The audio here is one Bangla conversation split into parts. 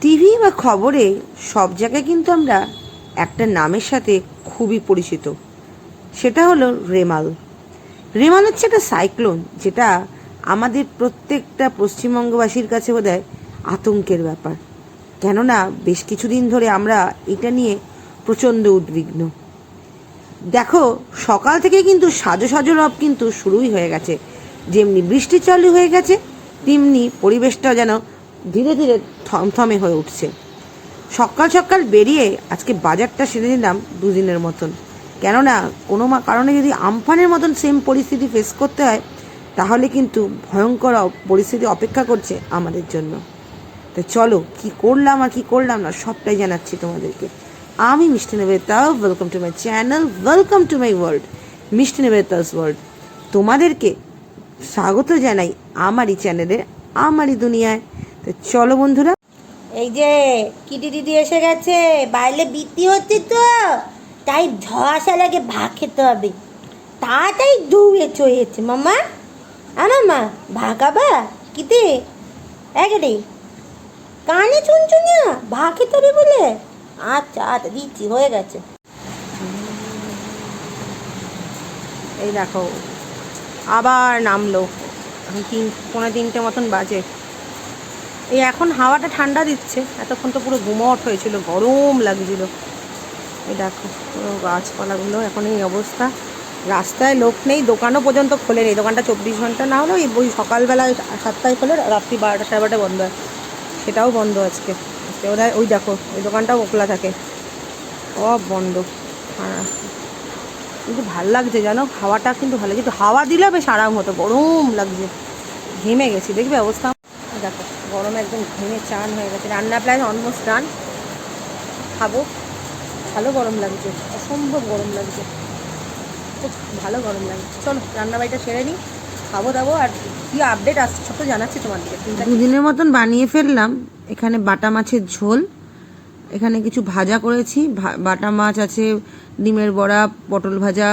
টিভি বা খবরে সব জায়গায় কিন্তু আমরা একটা নামের সাথে খুবই পরিচিত। সেটা হলো রেমাল। রেমাল হচ্ছে একটা সাইক্লোন যেটা আমাদের প্রত্যেকটা পশ্চিমবঙ্গবাসীর কাছে বোধ হয় আতঙ্কের ব্যাপার। কেননা বেশ কিছুদিন ধরে আমরা এটা নিয়ে প্রচণ্ড উদ্বিগ্ন। দেখো, সকাল থেকে কিন্তু সাজো সাজো রব কিন্তু শুরুই হয়ে গেছে। যেমনি বৃষ্টি চালু হয়ে গেছে, তেমনি পরিবেশটা যেন ধীরে ধীরে থমথমে হয়ে উঠছে। সকাল সকাল বেরিয়ে আজকে বাজারটা সেরে নিলাম দুদিনের মতন। কেননা কোনো কারণে যদি আমফানের মতন সেম পরিস্থিতি ফেস করতে হয়, তাহলে কিন্তু ভয়ঙ্কর পরিস্থিতি অপেক্ষা করছে আমাদের জন্য। তো চলো, কি করলাম আর কি করলাম না, সবটাই জানাচ্ছি তোমাদেরকে। আমি Mishti Nivedita welcome to my channel welcome to my world Mishti Nivedita's world তোমাদেরকে স্বাগত জানাই আমারই চ্যানেলে আমারই দুনিয়ায়। তো চলো বন্ধুরা। এই যে কিটি দিদি এসে গেছে, বাইরে বৃত্তি হচ্ছে তো, তাই ধোয়াশা লাগে ভাত খেতে হবে। তাড়াতাড়ি দৌড়ে চয়েছে মামা। আমার মা ভাগাবা কিতে একেরে কানে শুনছো না ভা খেতে হবে বলে? আচ্ছা আচ্ছা দিচ্ছি, হয়ে গেছে। এই দেখো, আবার নামলো। তিন পনেরো তিনটে মতন বাজে। এই এখন হাওয়াটা ঠান্ডা দিচ্ছে। এতক্ষণ তো পুরো গুমট হয়েছিল, গরম লাগছিল। এই দেখো, পুরো গাছপালাগুলো এখন এই অবস্থা। রাস্তায় লোক নেই, দোকানও পর্যন্ত খোলে নেই। দোকানটা চব্বিশ ঘণ্টা না এই ওই সকালবেলা সাতটায় খোলে, রাত্রি বারোটা, সাড়ে বারোটায় বন্ধ হয়। সেটাও বন্ধ আজকে। আজকে বোধ ওই দেখো, ওই দোকানটাও খোলা থাকে। সব বন্ধ। হ্যাঁ কিন্তু ভালো লাগছে, জানো? হাওয়াটা কিন্তু ভালো কিন্তু হাওয়া দিলে বেশ আরাম হতো। গরম লাগছে। ঘেমে গেছি। দেখবে অবস্থা দেখো, গরমে একদম ঘেমে চান হয়ে গেছে। রান্না প্রায় অলমোস্ট ডান খাব। ভালো গরম লাগছে, অসম্ভব গরম লাগছে। খুব ভালো গরম লাগছে। চলো রান্না বাড়িটা সেরে নিই খাব দাবো, আর কী আপডেট আসছে তো জানাচ্ছি তোমাদেরকে। দুদিনের মতন বানিয়ে ফেললাম। এখানে বাটা মাছের ঝোল। এখানে কিছু ভাজা করেছি। বাটা মাছ আছে, ডিমের বড়া, পটল ভাজা,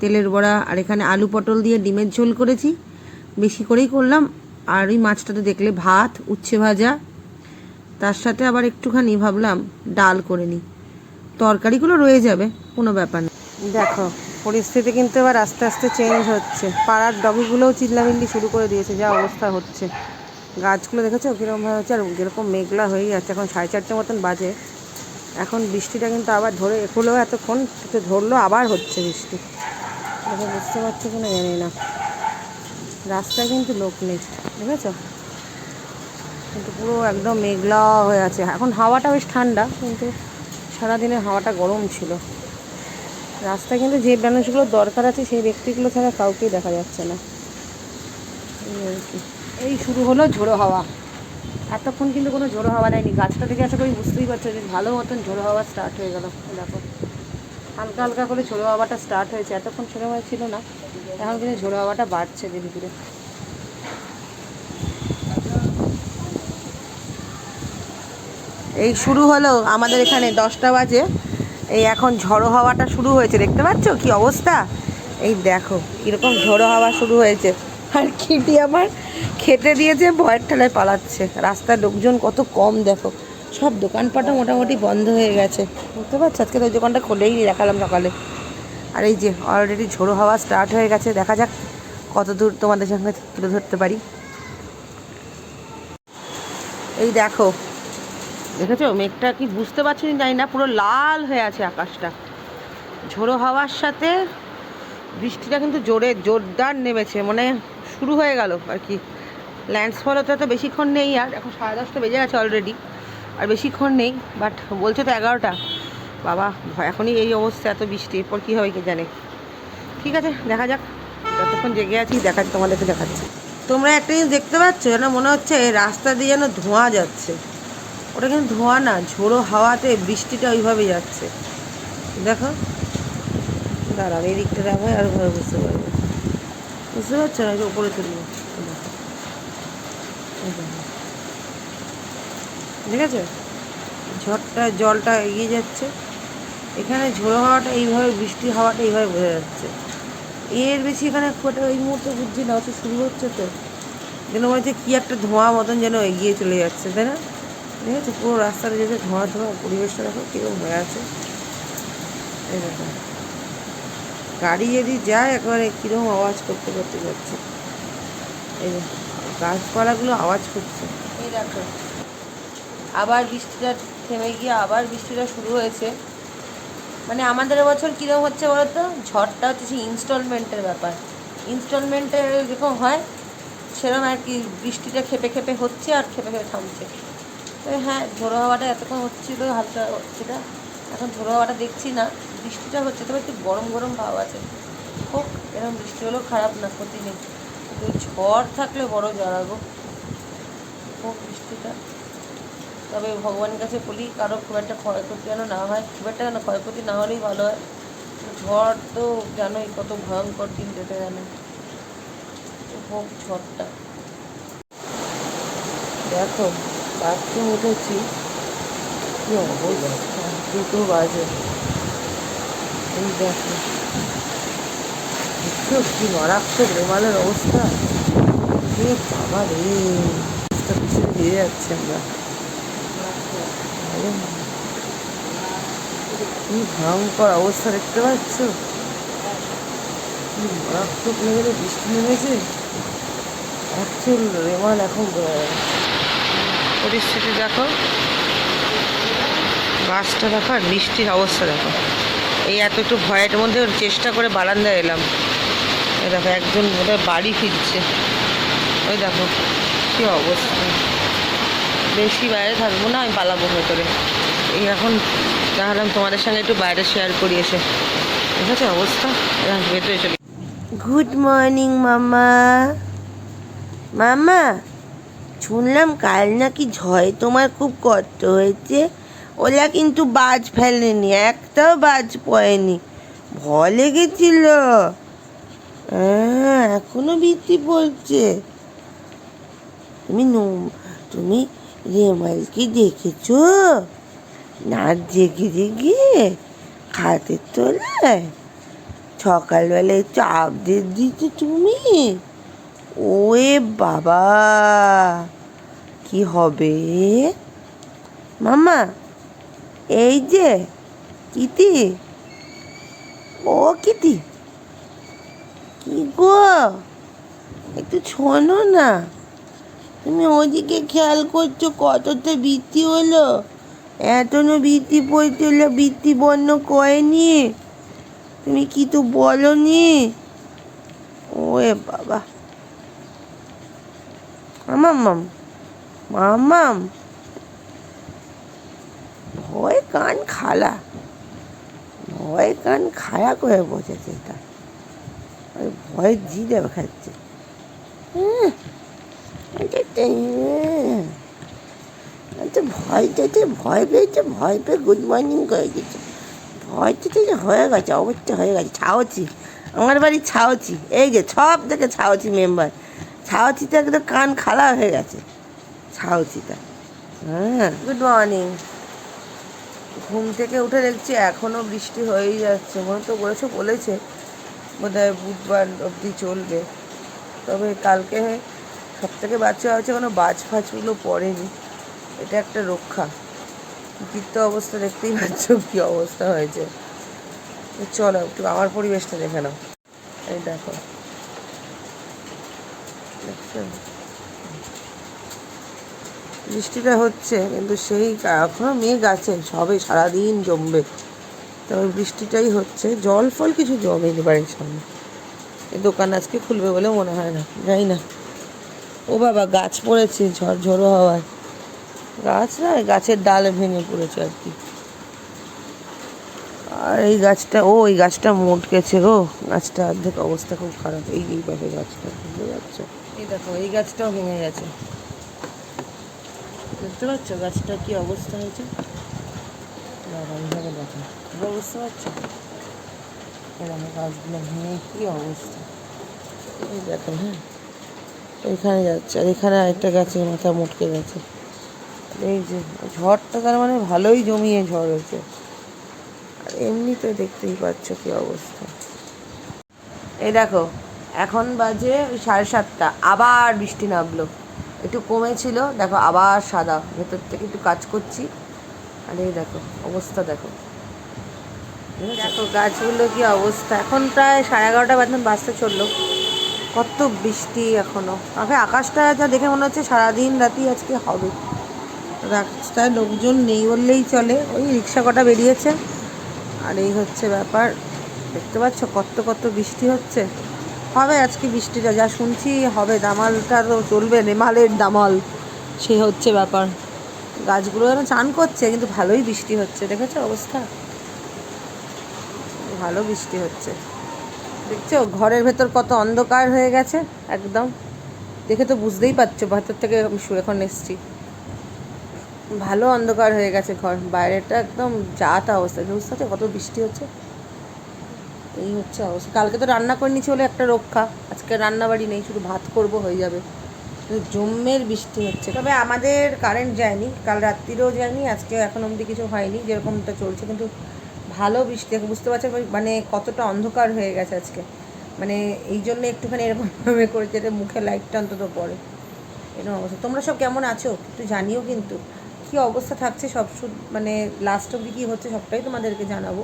তেলের বড়া, আর এখানে আলু পটল দিয়ে ডিমের ঝোল করেছি। বেশি করেই করলাম। আর ওই মাছটাতে দেখলে ভাত, উচ্ছে ভাজা। তার সাথে আবার একটুখানি ভাবলাম ডাল করে নিই। তরকারিগুলো রয়ে যাবে, কোনো ব্যাপার না। দেখো, পরিস্থিতি কিন্তু এবার আস্তে আস্তে চেঞ্জ হচ্ছে। পাড়ার ডগিগুলোও চিল্লামিল্লি শুরু করে দিয়েছে, যা অবস্থা হচ্ছে। গাছগুলো দেখেছ কীরকমভাবে হচ্ছে আর যেরকম মেঘলা হয়ে যাচ্ছে, এখন সাড়ে চারটে মতন বাজে। এখন বৃষ্টিটা কিন্তু আবার ধরে এখুলেও এতক্ষণ ধরলো, আবার হচ্ছে বৃষ্টি। বুঝতে পারছ কিনা জানি না। রাস্তায় কিন্তু লোক নেই, দেখেছ? কিন্তু পুরো একদম মেঘলা হয়ে আছে। এখন হাওয়াটা বেশ ঠান্ডা, কিন্তু সারাদিনের হাওয়াটা গরম ছিল। রাস্তায় কিন্তু যে মানুষগুলো দরকার আছে, সেই ব্যক্তিগুলো ছাড়া কাউকেই দেখা যাচ্ছে না। এই শুরু হলো ঝোড়ো হাওয়া। এতক্ষণ কিন্তু কোনো ঝোড়ো হাওয়া নেয়নি গাছটা থেকে আশা করি বুঝতেই পারছ যে ভালো মতন ঝোড়ো হাওয়া স্টার্ট হয়ে গেল। দেখো, হালকা হালকা করে ঝোড়ো হাওয়াটা স্টার্ট হয়েছে। এতক্ষণ হাওয়া ছিল না। এখন কিন্তু ঝোড়ো হাওয়াটা বাড়ছে ধীরে ধীরে। এই শুরু হলো আমাদের এখানে দশটা বাজে। এই এখন ঝড়ো হাওয়াটা শুরু হয়েছে, দেখতে পাচ্ছ কি অবস্থা? এই দেখো, কীরকম ঝড়ো হাওয়া শুরু হয়েছে। আর কিটি আমার খেতে দিয়েছে, ভয়ের ঠেলায় পালাচ্ছে। রাস্তার লোকজন কত কম, দেখো। সব দোকানপাটও মোটামুটি বন্ধ হয়ে গেছে। বুঝতে পারছ? আজকে তো দোকানটা খোলেই নি, দেখালাম সকালে। আর এই যে অলরেডি ঝোড়ো হাওয়া স্টার্ট হয়ে গেছে, দেখা যাক কত দূর তোমাদের সঙ্গে তুলে ধরতে পারি। এই দেখো, দেখেছ? মেঘটা কি বুঝতে পারছি জানি না, পুরো লাল হয়ে আছে আকাশটা। ঝোড়ো হাওয়ার সাথে বৃষ্টিটা কিন্তু জোরে জোরদার নেমেছে মানে শুরু হয়ে গেল আর কি। ল্যান্ডসফল হতে তো বেশিক্ষণ নেই আর, এখন সাড়ে দশটা বেজে গেছে অলরেডি আর বেশিক্ষণ নেই বাট বলছে তো এগারোটা। বাবা এখনই এই অবস্থা, এত বৃষ্টি, এরপর কী হবে কে জানে? ঠিক আছে, দেখা যাক। যতক্ষণ জেগে আছি, দেখাচ্ছি, তোমাদেরকে দেখাচ্ছি। তোমরা একটা জিনিস দেখতে পাচ্ছ, যেন মনে হচ্ছে রাস্তা দিয়ে যেন ধোঁয়া যাচ্ছে। ওটা কিন্তু ধোঁয়া না, ঝোড়ো হাওয়াতে বৃষ্টিটা ওইভাবে যাচ্ছে। দেখো। দাঁড়াও, এই দিকটা দেখো, আর ভাবে বুঝতে পারবে বুঝতে পারছ? না এটা উপরে তুলবো। ঠিক আছে ঝড়টা, জলটা এগিয়ে যাচ্ছে। এখানে ঝোড়ো হওয়াটা এইভাবে, বৃষ্টি হাওয়াটা এইভাবে বোঝা যাচ্ছে। এর বেশি এখানে খুব একটা এই মুহূর্তে বুঝছি না, অত শুরু হচ্ছে তো। যেন মনে হচ্ছে কী একটা ধোঁয়া মতন যেন এগিয়ে চলে যাচ্ছে, তাই না? দেখেছ পুরো রাস্তাটা যেতে ধোঁয়া ধোঁয়া, পরিবেশটা দেখো কীরকম হয়ে আছে দেখো। গাড়ি যদি যায়, একেবারে কীরকম আওয়াজ করতে করতে যাচ্ছে। এই গাছপালাগুলো আওয়াজ করছে। এই দেখো। আবার বৃষ্টিটা থেমে গিয়ে আবার বৃষ্টিটা শুরু হয়েছে। মানে আমাদের বছর কীরকম হচ্ছে বলো তো ঝড়টা হচ্ছে সেই ইনস্টলমেন্টের ব্যাপার। ইনস্টলমেন্টে যেরকম হয়, সেরকম আর কি বৃষ্টিটা খেপে খেপে হচ্ছে আর খেপে খেপে থামছে। তো হ্যাঁ ঝোড়ো হাওয়াটা এতক্ষণ হচ্ছিল, হালকা সেটা এখন ঝোড়ো হাওয়াটা দেখছি না, বৃষ্টিটা হচ্ছে, তবে একটু গরম গরম ভাব আছে। হোক, এরকম বৃষ্টি হলেও খারাপ না ক্ষতি নেই ঝড় থাকলে বড় জড়াবো হোক বৃষ্টিটা। তবে ভগবানের কাছে বলি, কারও খুব একটা ক্ষয়ক্ষতি যেন না হয়, খুব একটা যেন ক্ষয়ক্ষতি না হলেই ভালো হয়। ঝড় তো জানোই কত ভয়ঙ্কর দিন যেতে জানে হোক ঝড়টা। দেখো, বাথরুম উঠেছি। কি অবস্থা? দুটো বাজে। এই দেখো। দেখছ কি মারাত্মক রুমালের অবস্থা? বাবা রে, অবস্থা দিয়ে যাচ্ছে আমরা। কি ভয়ঙ্কর অবস্থা দেখতে পাচ্ছ? মারাত্মক লেভেলে বৃষ্টি নেমেছে। অ্যাকচুয়াল রেমাল এখন। পরিস্থিতি দেখো। গাছটা দেখো আর বৃষ্টির অবস্থা দেখো। এই এত একটু ভয়ের মধ্যে চেষ্টা করে বারান্দায় এলাম। দেখো, একজন বোধহয় বাড়ি ফিরছে। ওই দেখো, কী অবস্থা। বেশি বাইরে থাকব না, আমি পালাবো ভেতরে। এখন দেখালাম তোমাদের সঙ্গে একটু বাইরে শেয়ার করি এসে। ঠিক আছে, অবস্থা? ভেতরে চলে গুড মর্নিং মামা। মামা, শুনলাম কাল নাকি ঝড়ে তোমার খুব কষ্ট হয়েছে। ওলা কিন্তু বাজ ফেলেনি, একটাও বাজ পড়েনি। ভয় লেগেছিল হ্যাঁ এখনও বৃত্তি পড়ছে তুমি নো- তুমি রেমালকে দেখেছ? নাচ জেগে জেগে খাতের তোলায়। সকালবেলায় চাপ দিয়ে দিতে তুমি? ওয়ে বাবা, কি হবে? মামা, এই যে কিতি, ও কিতি, কি গো? একটু শোনো না। তুমি ওদিকে খেয়াল করছ কতটা বৃত্তি হলো? এতনো বৃত্তি পড়তে হলো বৃত্তি বন্ধ করেনি তুমি কি তো বলনি? ওয়ে বাবা। মামাম মামাম। ভয় কান খালা। ভয় কান খায়া করে বসেছে আর ভয় জিরে খাচ্ছে। এটা তো, ভয় যেতে ভয় পেয়েছে ভয় পেয়ে গুড মর্নিং করে দিচ্ছে ভয়টা তো যে হয়ে গেছে অবস্থা হয়ে গেছে। ছাওচি আমার বাড়ি ছাওচি এই যে সব থেকে ছাওচি মেম্বার ছাওচিটা একদম কান খালা হয়ে গেছে। ছাওচিটা হ্যাঁ। গুড মর্নিং ঘুম থেকে উঠে দেখছি এখনও বৃষ্টি হয়েই যাচ্ছে। মনে তো বলেছে বলেছে বোধ হয় বুধবার অবধি চলবে। তবে কালকে সব থেকে বাচ্চা হয়েছে কোনো বাজ ফাজগুলো পড়েনি। এটা একটা রক্ষা। তো অবস্থা দেখতেই পাচ্ছ কী অবস্থা হয়েছে। চলো একটু আমার পরিবেশটা দেখে নাও। এই দেখো। বৃষ্টিটা হচ্ছে, কিন্তু সেই এখনও মেঘ আছে, সবে সারাদিন জমবে। তবে বৃষ্টিটাই হচ্ছে। জল ফল কিছু জমেনি বাড়ির সামনে। এই দোকান আজকে খুলবে বলে মনে হয় না, জানি না। ও বাবা, গাছ পড়েছে, ঝড়, ঝড়ো হওয়ায়। গাছ না, গাছের ডাল ভেঙে পড়েছে আর কি। আর এই গাছটা, ও, এই গাছটা মোটকেছে গো। গাছটা অর্ধেক অবস্থা খুব খারাপ। এই এই পাশে গাছটা, বুঝতে পারছ? এই দেখো, এই গাছটাও ভেঙে গেছে। দেখতে পাচ্ছ গাছটা কি অবস্থা হয়েছে? দেখো। বুঝতে পারছ? এরকম গাছগুলো ভেঙে কি অবস্থা? এই দেখো হ্যাঁ। এখানে যাচ্ছে। আর এখানে আরেকটা গাছের মাথা মুটকে গেছে। এই যে, ঝড়টা তার মানে ভালোই জমিয়ে ঝড় হয়েছে। আর এমনিতে দেখতেই পাচ্ছ কি অবস্থা। এই দেখো, এখন বাজে ওই সাড়ে সাতটা। আবার বৃষ্টি নামলো। একটু কমেছিল, দেখো আবার সাদা। ভেতর থেকে একটু কাজ করছি। আর এই দেখো, অবস্থা দেখো। দেখো গাছগুলো কি অবস্থা। এখন প্রায় সাড়ে এগারোটা বাজে, বাজতে চলল। কত বৃষ্টি এখনও। আগে আকাশটা যা দেখে মনে হচ্ছে সারাদিন রাতি আজকে হবে। রাস্তায় লোকজন নেই বললেই চলে। ওই রিক্সা কটা বেরিয়েছে। আর এই হচ্ছে ব্যাপার। দেখতে পাচ্ছ কত কত বৃষ্টি হচ্ছে। হবে আজকে বৃষ্টিটা, যা শুনছি হবে। দামালটা তো চলবে, নেমালের দামাল। সে হচ্ছে ব্যাপার। গাছগুলো যেন চান করছে, কিন্তু ভালোই বৃষ্টি হচ্ছে। দেখেছ অবস্থা? ভালো বৃষ্টি হচ্ছে। দেখছ? ঘরের ভেতর কত অন্ধকার হয়ে গেছে, একদম। দেখে তো বুঝতেই পারছ, ভেতর থেকে আমি এখন এসছি। ভালো অন্ধকার হয়ে গেছে ঘর। বাইরেটা একদম যাতা অবস্থা। বুঝতে পারছ কত বৃষ্টি হচ্ছে? এই হচ্ছে অবস্থা। কালকে তো রান্না করে নিয়েছি বলে একটা রক্ষা। আজকে রান্না বাড়ি নেই, শুধু ভাত করব, হয়ে যাবে। জম্মের বৃষ্টি হচ্ছে। তবে আমাদের কারেন্ট যায়নি, কাল রাত্রিরেও যায়নি, আজকে এখন অবধি কিছু হয়নি, যেরকমটা চলছে। কিন্তু ভালো বৃষ্টি এখন বুঝতে পারছেন মানে কতটা অন্ধকার হয়ে গেছে আজকে। মানে এই জন্য একটুখানি এরকমভাবে করে যেতে মুখে লাইটটা অন্তত পড়ে। এরকম অবস্থা। তোমরা সব কেমন আছো? একটু জানিও কিন্তু। কী অবস্থা থাকছে সব মানে লাস্ট অবধি কী হচ্ছে সবটাই তোমাদেরকে জানাব।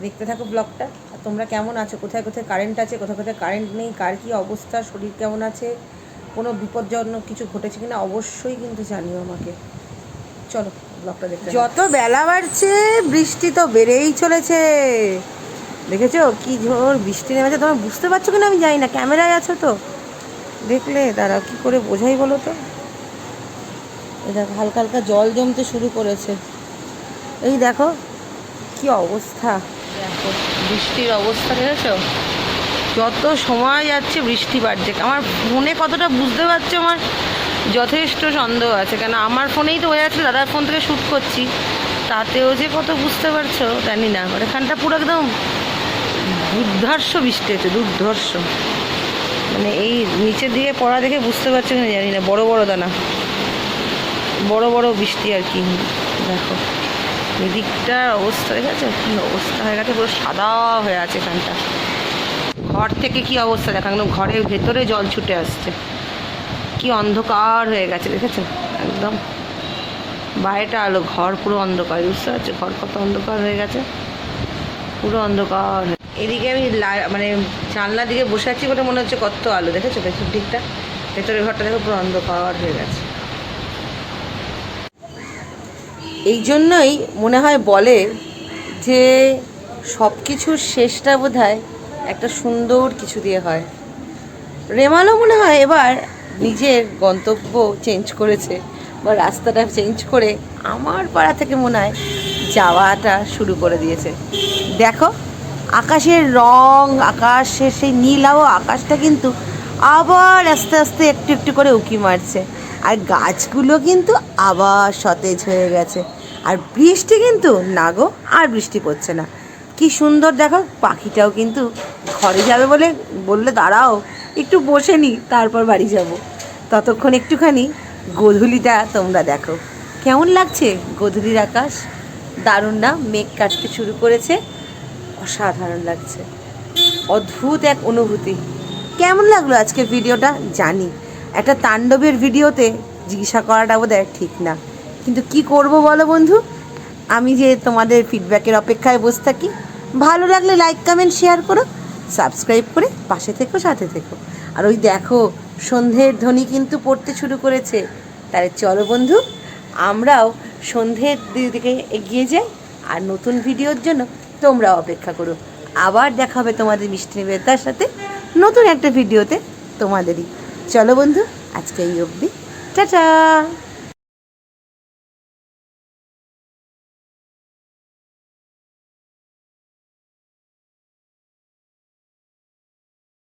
দেখতে থাকো ব্লগটা আর তোমরা কেমন আছো? কোথায় কোথায় কারেন্ট আছে? কোথায় কোথায় কারেন্ট নেই? কার কী অবস্থা? শরীর কেমন আছে? কোনো বিপজ্জনক কিছু ঘটেছে কিনা? অবশ্যই কিন্তু জানিও আমাকে। চলো। ব্লগটা দেখতে যত বেলা বাড়ছে বৃষ্টি তো বেড়েই চলেছে। দেখেছ? কি ঝোর বৃষ্টি নেমেছে তোমরা বুঝতে পারছ কিনা আমি জানি না ক্যামেরায় আছো তো। দেখলে দাঁড়াও কি করে বোঝাই বলো তো? এই দেখো হালকা হালকা জল জমতে শুরু করেছে। এই দেখো কি অবস্থা। দেখো বৃষ্টির অবস্থা দেখেছ? যত সময় যাচ্ছে বৃষ্টি বাড়ছে। আমার ফোনে কতটা বুঝতে পারছ আমার যথেষ্ট সন্দেহ আছে, কেন আমার ফোনেই তো হয়ে যাচ্ছে দাদার ফোন থেকে শ্যুট করছি। তাতেও যে কত বুঝতে পারছ, জানি না আর এখানটা পুরো একদম দুর্ধর্ষ বৃষ্টি হচ্ছে দুর্ধর্ষ। মানে এই নিচের দিকে পড়া দেখে বুঝতে পারছ কিনা জানি না, বড় বড় দানা। বড় বড় বৃষ্টি আর কি, দেখো। এদিকটার অবস্থা দেখেছ কি অবস্থা হয়ে গেছে, পুরো সাদা হয়ে আছে এখানটা ঘর থেকে কি অবস্থা, দেখো ঘরের ভেতরে জল ছুটে আসছে। কি অন্ধকার হয়ে গেছে, দেখেছ? একদম। বাইরেটা আলো, ঘর পুরো অন্ধকার, বুঝতে পারছ? ঘর কত অন্ধকার হয়ে গেছে। পুরো অন্ধকার এদিকে আমি মানে জানলার দিকে বসে আছি বলে মনে হচ্ছে কত আলো, দেখেছ? ভেতর দিকটা। ভেতরের ঘরটা দেখো পুরো অন্ধকার হয়ে গেছে। এই জন্যই মনে হয় বলে যে সব কিছুর শেষটা বোধ একটা সুন্দর কিছু দিয়ে হয়। রেমালও মনে হয় এবার নিজের গন্তব্য চেঞ্জ করেছে বা রাস্তাটা চেঞ্জ করে আমার পাড়া থেকে মনে হয় যাওয়াটা শুরু করে দিয়েছে। দেখো, আকাশের রং, আকাশের সেই নীলাও আকাশটা কিন্তু আবার আস্তে আস্তে একটু একটু করে উঁকি মারছে। আর গাছগুলো কিন্তু আবার সতেজ হয়ে গেছে। আর বৃষ্টি কিন্তু, না গো, আর বৃষ্টি পড়ছে না। কি সুন্দর দেখো, পাখিটাও কিন্তু ঘরে যাবে বলে বললে দাঁড়াও। একটু বসে নি, তারপর বাড়ি যাব। ততক্ষণ একটুখানি গোধূলিটা তোমরা দেখো। কেমন লাগছে গোধূলির আকাশ? দারুণ না? মেঘ কাটতে শুরু করেছে। অসাধারণ লাগছে। অদ্ভুত এক অনুভূতি। কেমন লাগল আজকের ভিডিওটা? জানি। একটা তাণ্ডবের ভিডিওতে জিজ্ঞাসা করাটা বোধ ঠিক না। কিন্তু কি করব বলো বন্ধু? আমি যে তোমাদের ফিডব্যাকের অপেক্ষায় বসে থাকি। ভালো লাগলে লাইক কমেন্ট শেয়ার করো। সাবস্ক্রাইব করে পাশে থেকো, সাথে থেকো। আর ওই দেখো, সন্ধ্যের ধ্বনি কিন্তু পড়তে শুরু করেছে। তাহলে চলো বন্ধু, আমরাও সন্ধ্যের দিকে এগিয়ে যাই। আর নতুন ভিডিওর জন্য তোমরাও অপেক্ষা করো। আবার দেখা হবে তোমাদের মিষ্টি নিবেদার সাথে নতুন একটা ভিডিওতে তোমাদেরই। চলো বন্ধু, আজকে এই অবধি। টাটা!